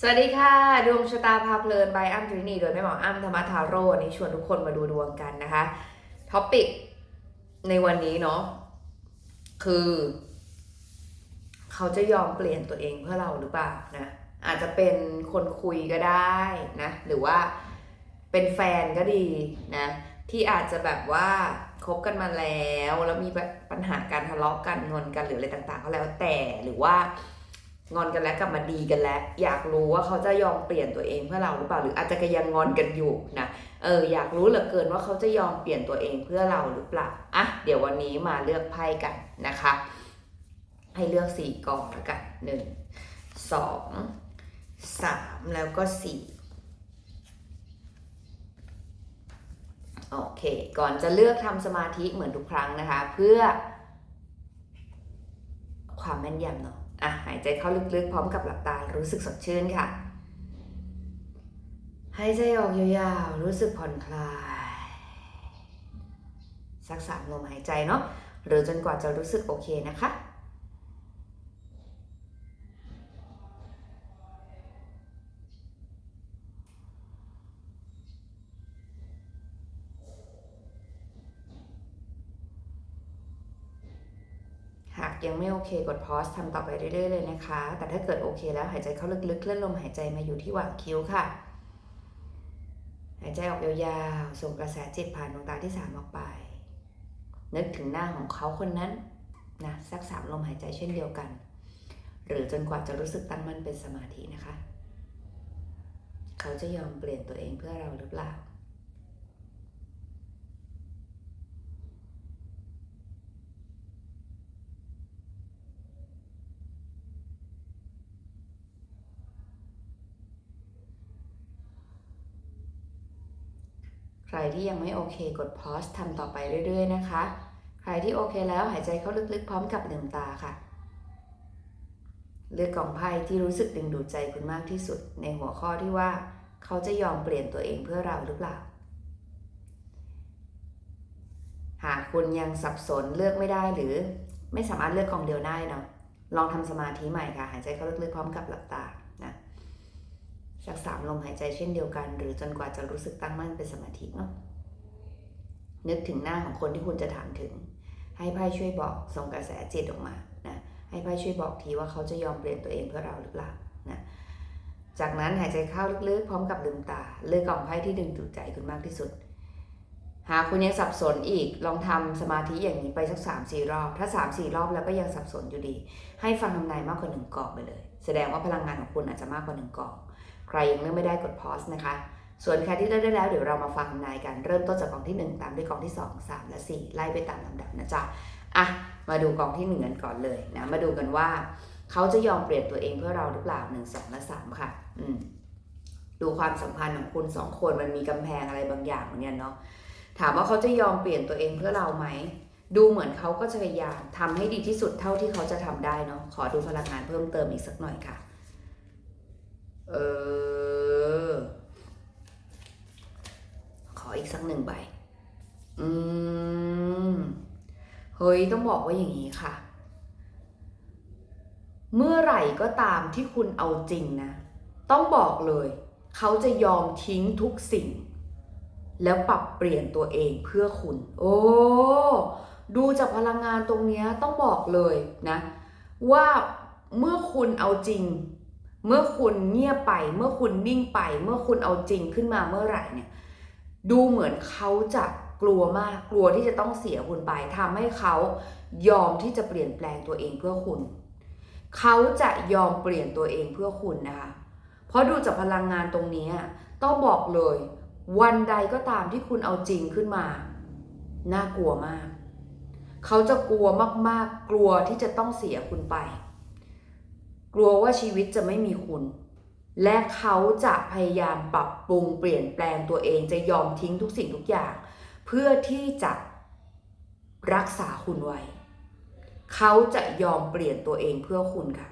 สวัสดีค่ะ ดวงชะตาพาเพลินบอ้ำทรินีโดยแม่หมออ้ำธรรมทาโร่นนี้ชวนทุกคนมาดูดวงกันนะคะท็อปิกในวันนี้เนาะคือ เขาจะยอมเปลี่ยนตัวเองเพื่อเราหรือเปล่านะอาจจะเป็นคนคุยก็ได้นะหรือว่าเป็นแฟนก็ดีนะที่อาจจะแบบว่าคบกันมาแล้ว แล้วมีปัญหาการทะเลาะกันงอนกันหรืออะไรต่างๆ ก็แล้วแต่หรือว่า งอนกันแล้วกลับมาดีกันแล้ว อยากรู้ว่าเขาจะยอมเปลี่ยนตัวเองเพื่อเราหรือเปล่าหรืออาจจะก็ยังงอนกันอยู่นะเอออยากรู้เหลือเกินว่าเขาจะยอมเปลี่ยนตัวเองเพื่อเราหรือเปล่าอะเดี๋ยววันนี้มาเลือกไพ่กันนะคะ ให้เลือกสี่กองแล้วกันหนึ่งสองสามแล้วก็สี่โอเค ก่อนจะเลือกทำสมาธิเหมือนทุกครั้งนะคะ เพื่อความแม่นยำเนาะ อะหายใจเข้าลึกๆ พร้อมกับหลับตารู้สึกสดชื่นค่ะ หายใจออกยาวๆ รู้สึกผ่อนคลาย สักสามลมหายใจเนาะหรือจนกว่าจะรู้สึกโอเคนะคะ เคกดพอสทำต่อไปเรื่อยๆเลยนะคะ แต่ถ้าเกิดโอเคแล้วหายใจเข้าลึกๆเคลื่อนลมหายใจมาอยู่ที่หว่างคิ้วค่ะ หายใจออกยาวๆ ส่งกระแสจิตผ่านดวงตาที่สามออกไป นึกถึงหน้าของเขาคนนั้นนะสักสามลมหายใจเช่นเดียวกัน หรือจนกว่าจะรู้สึกตั้งมั่นเป็นสมาธินะคะ เขาจะยอมเปลี่ยนตัวเองเพื่อเราหรือเปล่า ใครที่ยังไม่โอเคกดพอสทำต่อไปเรื่อย ๆ นะคะ ใครที่โอเคแล้วหายใจเข้าลึกๆ พร้อมกับลืมตาค่ะ เลือกกล่องไพ่ที่รู้สึกดึงดูดใจคุณมากที่สุด ในหัวข้อที่ว่าเขาจะยอมเปลี่ยนตัวเองเพื่อเราหรือเปล่า หากคุณยังสับสนเลือกไม่ได้หรือ ไม่สามารถเลือกกองเดียวได้เนาะลองทำสมาธิใหม่ค่ะ หายใจเข้าลึกๆพร้อมกับหลับตา นะสักสามลมหายใจเช่นเดียวกัน หรือจนกว่าจะรู้สึกตั้งมั่นเป็นสมาธิเนาะนึกถึงหน้าของคนที่คุณจะถามถึง ให้ไพ่ช่วยบอกส่งกระแสจิตออกมานะให้ไพ่ช่วยบอกทีว่าเขาจะยอมเปลี่ยนตัวเองเพื่อเราหรือเปล่านะจากนั้นหายใจเข้าลึกๆ พร้อมกับลืมตา เลือกกล่องไพ่ที่ดึงดูดใจคุณมากที่สุด หากคุณยังสับสนอีกลองทำสมาธิอย่างนี้ไปสักสามสี่รอบ ถ้าสามสี่รอบแล้วก็ยังสับสนอยู่ดี ให้ฟังทำนายมากกว่าหนึ่งกล่องไปเลย แสดงว่าพลังงานของคุณอาจจะมากกว่าหนึ่งกล่อง ใครยังเลือกไม่ได้กดพอสนะคะ ส่วนใครที่เลือกได้แล้วเดี๋ยวเรามาฟังทำนายกัน เริ่มต้นจากกองที่ 1 ตามด้วยกองที่ 2 3 และ 4 ไล่ไปตามลำดับนะจ๊ะอะมาดูกองที่1กันก่อนเลยนะมาดูกันว่าเขาจะยอมเปลี่ยนตัวเองเพื่อเราหรือเปล่า1 2และ3 ค่ะอืมดูความสัมพันธ์ของคุณสองคนมันมีกำแพงอะไรบางอย่างเหมือนกันเนาะถามว่าเขาจะยอมเปลี่ยนตัวเองเพื่อเราไหมดูเหมือนเขาก็จะพยายามทำให้ดีที่สุดเท่าที่เขาจะทำได้เนาะขอดูพลังงานเพิ่มเติมอีกสักหน่อยค่ะ เออ ขออีกสักหนึ่งใบ อืม เฮ้ย ต้องบอกว่าอย่างนี้ค่ะ เมื่อไหร่ก็ตามที่คุณเอาจริงนะ ต้องบอกเลย เขาจะยอมทิ้งทุกสิ่ง แล้วปรับเปลี่ยนตัวเองเพื่อคุณ โอ้ดูจากพลังงานตรงเนี้ยต้องบอกเลยนะ ว่าเมื่อคุณเอาจริง เมื่อคุณเงียบไป เมื่อคุณนิ่งไป เมื่อคุณเอาจริงขึ้นมาเมื่อไหร่เนี่ยดูเหมือนเขาจะกลัวมากกลัวที่จะต้องเสียคุณไปทำให้เขายอมที่จะเปลี่ยนแปลงตัวเองเพื่อคุณ เขาจะยอมเปลี่ยนตัวเองเพื่อคุณนะคะเพราะดูจากพลังงานตรงนี้ต้องบอกเลย วันใดก็ตามที่คุณเอาจริงขึ้นมา น่ากลัวมาก เขาจะกลัวมากๆ กลัวที่จะต้องเสียคุณไป ลัวว่าชีวิตจะไม่มีคุณ และเขาจะพยายามปรับปรุงเปลี่ยนแปลงตัวเองจะยอมทิ้งทุกสิ่งทุกอย่าง เพื่อที่จะรักษาคุณไว้ เขาจะยอมเปลี่ยนตัวเองเพื่อคุณค่ะ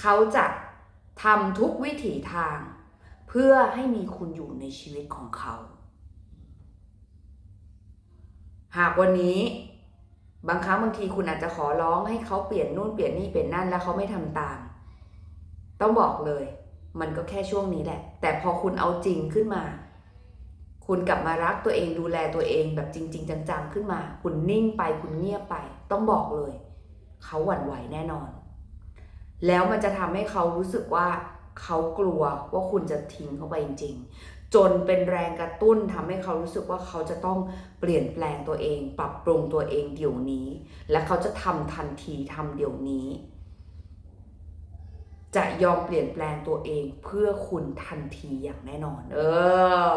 เขาจะทำทุกวิถีทาง เพื่อให้มีคุณอยู่ในชีวิตของเขา หากวันนี้ บางครั้งบางทีคุณอาจจะขอร้องให้เขาเปลี่ยนนู่นเปลี่ยนนี่เปลี่ยนนั่นแล้วเขาไม่ทำตาม ต้องบอกเลย มันก็แค่ช่วงนี้แหละ แต่พอคุณเอาจริงขึ้นมา คุณกลับมารักตัวเองดูแลตัวเองแบบจริง ๆ จังๆขึ้นมา คุณนิ่งไปคุณเงียบไป ต้องบอกเลย เขาหวั่นไหวแน่นอน แล้วมันจะทำให้เขารู้สึกว่าเขากลัวว่าคุณจะทิ้งเขาไปจริง จนเป็นแรงกระตุ้นทำให้เขารู้สึกว่าเขาจะต้องเปลี่ยนแปลงตัวเอง ปรับปรุงตัวเองเดี๋ยวนี้ และเขาจะทำทันทีทำเดี๋ยวนี้ จะยอมเปลี่ยนแปลงตัวเองเพื่อคุณทันทีอย่างแน่นอน เออ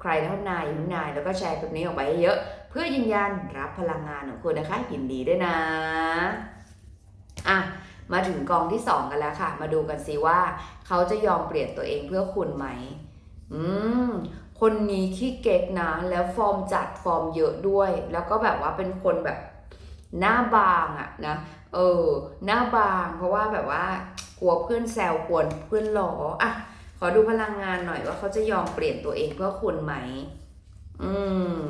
ใครท่านายยุ่นายแล้วก็แชร์คลิปนี้ออกไปเยอะ เพื่อยืนยันรับพลังงานของคุณนะคะยินดีด้วยนะอะมาถึงกองที่ 2 กันแล้วค่ะ มาดูกันสิว่า เขาจะยอมเปลี่ยนตัวเองเพื่อคุณไหม อืมคนนี้ขี้เก๊กนะ แล้วฟอร์มจัดฟอร์มเยอะด้วย แล้วก็แบบว่าเป็นคนแบบหน้าบางอะนะ เออ หน้าบาง เพราะว่าแบบว่ากลัวเพื่อนแซวกลัวเพื่อนล้ออะขอดูพลังงานหน่อยว่าเขาจะยอมเปลี่ยนตัวเองเพื่อคุณไหม อืม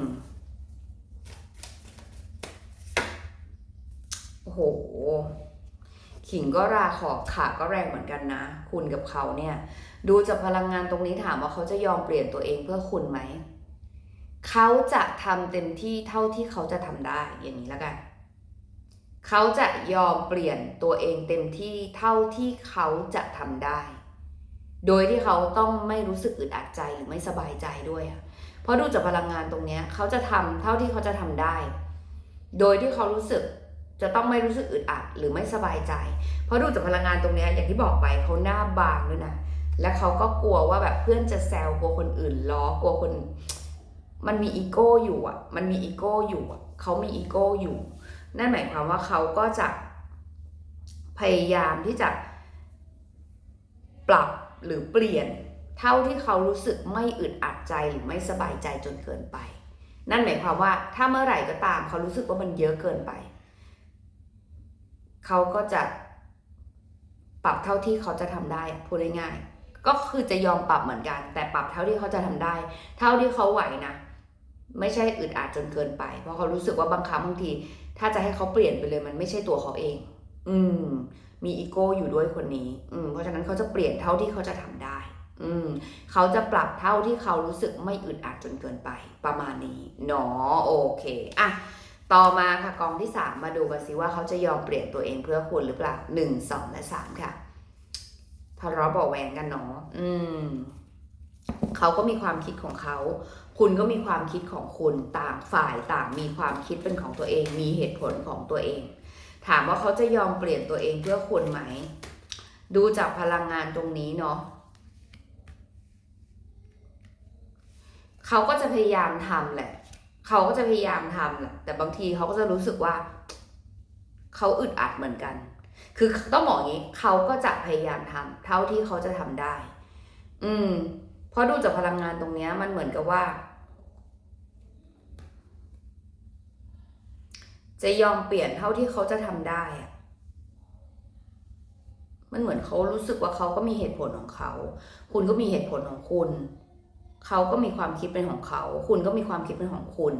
โอ้โห ขิงก็ราขอบขาก็แรงเหมือนกันนะ คุณกับเขาเนี่ย ดูจากพลังงานตรงนี้ถามว่าเขาจะยอมเปลี่ยนตัวเองเพื่อคุณไหม เขาจะทำเต็มที่เท่าที่เขาจะทำได้อย่างนี้แล้วกัน เขาจะยอมเปลี่ยนตัวเองเต็มที่เท่าที่เขาจะทำได้ โดยที่เขาต้องไม่รู้สึกอึดอัดใจหรือไม่สบายใจด้วยเพราะดูจากพลังงานตรงนี้เขาจะทำเท่าที่เขาจะทำได้ โดยที่เขารู้สึกจะต้องไม่รู้สึกอึดอัดหรือไม่สบายใจ เพราะดูจากพลังงานตรงนี้อย่างที่บอกไปเขาหน้าบางด้วยนะ และเขาก็กลัวว่าแบบเพื่อนจะแซวกลัวคนอื่นล้อกลัวคน มันมีอีโก้อยู่อะ มันมีอีโก้อยู่อะเขามีอีโก้อยู่ นั่นหมายความว่าเขาก็จะพยายามที่จะปรับหรือเปลี่ยนเท่าที่เขารู้สึกไม่อึดอัดใจหรือไม่สบายใจจนเกินไป นั่นหมายความว่าถ้าเมื่อไหร่ก็ตามเขารู้สึกว่ามันเยอะเกินไป เขาก็จะปรับเท่าที่เขาจะทำได้พูดง่ายๆ ก็คือจะยอมปรับเหมือนกัน แต่ปรับเท่าที่เขาจะทำได้ เท่าที่เขาไหวนะ ไม่ใช่อึดอัดจนเกินไป เพราะเขารู้สึกว่าบางครั้งบางที ถ้าจะให้เขาเปลี่ยนไปเลยมันไม่ใช่ตัวเขาเอง อืม มีอีโก้อยู่ด้วยคนนี้ อืม เพราะฉะนั้นเขาจะเปลี่ยนเท่าที่เขาจะทำได้ อืม เขาจะปรับเท่าที่เขารู้สึกไม่อึดอัดจนเกินไป ประมาณนี้เนาะโอเคอะต่อมาค่ะกองที่ 3 มาดูกันสิว่าเขาจะยอมเปลี่ยนตัวเองเพื่อคุณหรือเปล่า 1 2 และ 3 ค่ะ ทะเลาะเบาะแหวงกันเนาะอืมเขาก็มีความคิดของเขา คุณก็มีความคิดของคุณ ต่างฝ่ายต่างมีความคิดเป็นของตัวเอง มีเหตุผลของตัวเอง ถามว่าเขาจะยอมเปลี่ยนตัวเองเพื่อคุณไหม ดูจากพลังงานตรงนี้เนาะเขาก็จะพยายามทำแหละ เขาก็จะพยายามทำแหละ แต่บางทีเขาก็จะรู้สึกว่า เขาอึดอัดเหมือนกัน คือต้องบอกอย่างนี้เขาก็จะพยายามทำเท่าที่เขาจะทำได้ อืม เพราะดูจากพลังงานตรงเนี้ย มันเหมือนกับว่า จะยอมเปลี่ยนเท่าที่เขาจะทำได้อะมันเหมือนเขารู้สึกว่าเขาก็มีเหตุผลของเขา คุณก็มีเหตุผลของคุณ เขาก็มีความคิดเป็นของเขา คุณก็มีความคิดเป็นของคุณ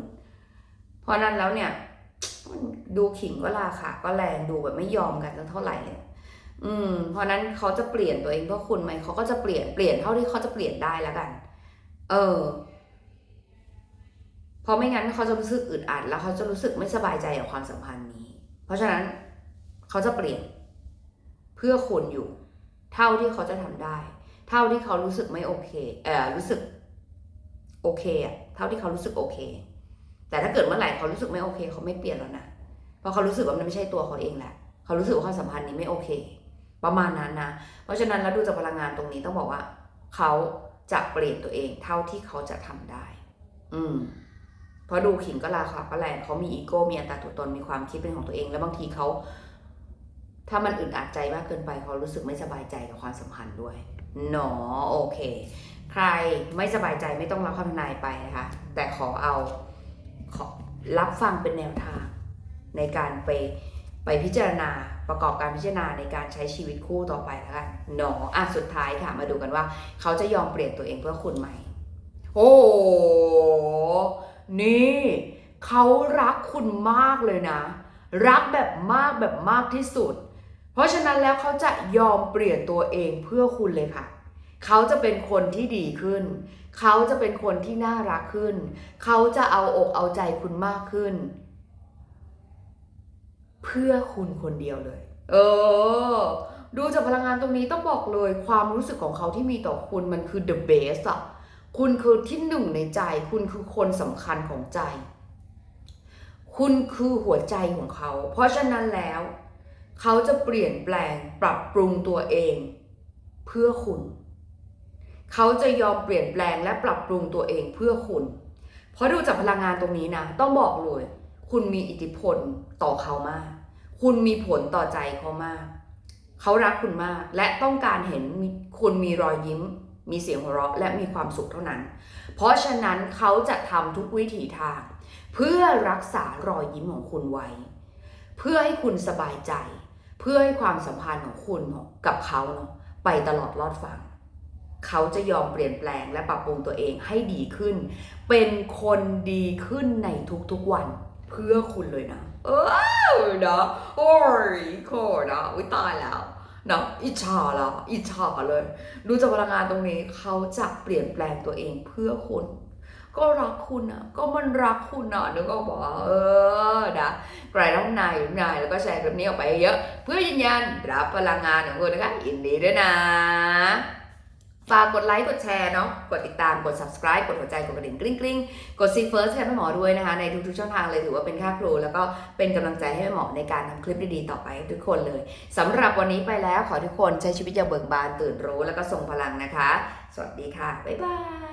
เพราะนั้นแล้วเนี่ย ดูขิงก็ราคาก็แรงดูแบบไม่ยอมกันสักเท่าไหร่เลยอืม เพราะนั้นเขาจะเปลี่ยนตัวเองเพื่อคุณไหมเขาก็จะเปลี่ยนเปลี่ยนเท่าที่เขาจะเปลี่ยนได้แล้วกัน เออ เพราะไม่งั้นเขาจะรู้สึกอึดอัดแล้วเขาจะรู้สึกไม่สบายใจกับความสัมพันธ์นี้ เพราะฉะนั้นเขาจะเปลี่ยน เพื่อคุณอยู่ เท่าที่เขาจะทำได้ เท่าที่เขารู้สึกไม่โอเค เออรู้สึก โอเคอะเท่าที่เขารู้สึกโอเค แต่ถ้าเกิดเมื่อไหร่เขารู้สึกไม่โอเคเขาไม่เปลี่ยนแล้วนะเพราะเขารู้สึกว่ามันไม่ใช่ตัวเขาเองแหละเขารู้สึกว่าความสัมพันธ์นี้ไม่โอเค ประมาณนั้นนะ เพราะฉะนั้นแล้วดูจากพลังงานตรงนี้ต้องบอกว่า เขาจะเปลี่ยนตัวเองเท่าที่เขาจะทำได้ อืมเพราะดูขิงก็ราคาก็แรงเขามีอีโก้มีอัตราตัวตนมีความคิดเป็นของตัวเอง แล้วบางทีเขาถ้ามันอึดอัดใจมากเกินไปเขารู้สึกไม่สบายใจกับความสัมพันธ์ด้วยหนอโอเค ใครไม่สบายใจไม่ต้องรับคำทนายไปนะคะ แต่ขอเอา รับฟังเป็นแนวทางในการไปไปพิจารณาประกอบการพิจารณาในการใช้ชีวิตคู่ต่อไปแล้วกันหนออะสุดท้ายค่ะมาดูกันว่า เขาจะยอมเปลี่ยนตัวเองเพื่อคุณไหม โอ้หนี่เขารักคุณมากเลยนะ รักแบบมากแบบมากที่สุด เพราะฉะนั้นแล้วเขาจะยอมเปลี่ยนตัวเองเพื่อคุณเลยค่ะ เขาจะเป็นคนที่ดีขึ้น เขาจะเป็นคนที่น่ารักขึ้น เขาจะเอาอกเอาใจคุณมากขึ้น เพื่อคุณคนเดียวเลย เออ ดูจากพลังงานตรงนี้ต้องบอกเลยความรู้สึกของเขาที่มีต่อคุณมันคือ the best อะคุณคือที่หนึ่งในใจ คุณคือคนสำคัญของใจ คุณคือหัวใจของเขา เพราะฉะนั้นแล้ว เขาจะเปลี่ยนแปลงปรับปรุงตัวเอง เพื่อคุณ เขาจะยอมเปลี่ยนแปลงและปรับปรุงตัวเองเพื่อคุณ เพราะดูจากพลังงานตรงนี้นะ ต้องบอกเลย คุณมีอิทธิพลต่อเขามาก คุณมีผลต่อใจเขามาก เขารักคุณมาก และต้องการเห็นคุณมีรอยยิ้ม มีเสียงหัวเราะ และมีความสุขเท่านั้น เพราะฉะนั้นเขาจะทำทุกวิถีทาง เพื่อรักษารอยยิ้มของคุณไว้ เพื่อให้คุณสบายใจ เพื่อให้ความสัมพันธ์ของคุณกับเขาเนาะไปตลอดรอดฝั่ง เขาจะยอมเปลี่ยนแปลงและปรับปรุงตัวเองให้ดีขึ้น เป็นคนดีขึ้นในทุกๆวัน เพื่อคุณเลยนะ เออเนาะโอ้ยโคตรนะวิตายแล้วเนาะอิจฉาแล้วอิจฉาเลยดูจากพลังงานตรงนี้เขาจะเปลี่ยนแปลงตัวเองเพื่อคุณ ก็รักคุณอะ ก็มันรักคุณอะนึกออกบอกเออนะใครทั้งนายหรือนายแล้วก็แชร์คลิปนี้ออกไปเยอะ เพื่อยืนยันรับพลังงานของคุณนะคะยินดีด้วยนะ ฝากกดไลค์กดแชร์เนาะกดติดตามกด subscribe กดหัวใจกดกระดิ่งกริ๊งกริ๊งกด see first ให้แม่หมอด้วยนะคะ ในทุกๆช่องทางเลยถือว่าเป็นค่าครู แล้วก็เป็นกำลังใจให้แม่หมอในการทำคลิปดีๆต่อไปทุกคนเลยสำหรับวันนี้ไปแล้วขอทุกคนใช้ชีวิตอย่างเบิกบานตื่นรู้ แล้วก็ทรงพลังนะคะ สวัสดีค่ะ บ๊ายบาย